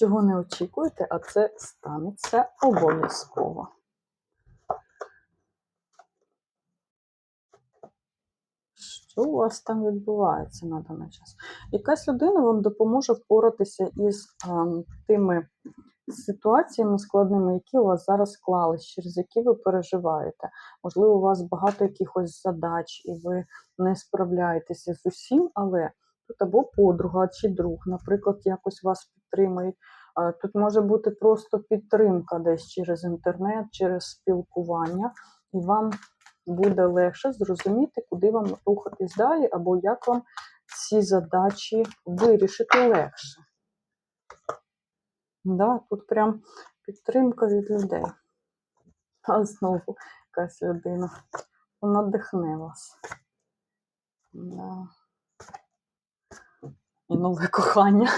чого не очікуєте, а це станеться обов'язково. Що у вас там відбувається на даний час? Якась людина вам допоможе впоратися із ем, тими ситуаціями складними, які у вас зараз склались, через які ви переживаєте. Можливо, у вас багато якихось задач, і ви не справляєтеся з усім, але або подруга чи друг, наприклад, якось вас підтримують. Тут може бути просто підтримка десь через інтернет, через спілкування, і вам буде легше зрозуміти, куди вам рухатись далі, або як вам ці задачі вирішити легше. Да, тут прям підтримка від людей. А знову якась людина надихне вас. Да. І нове кохання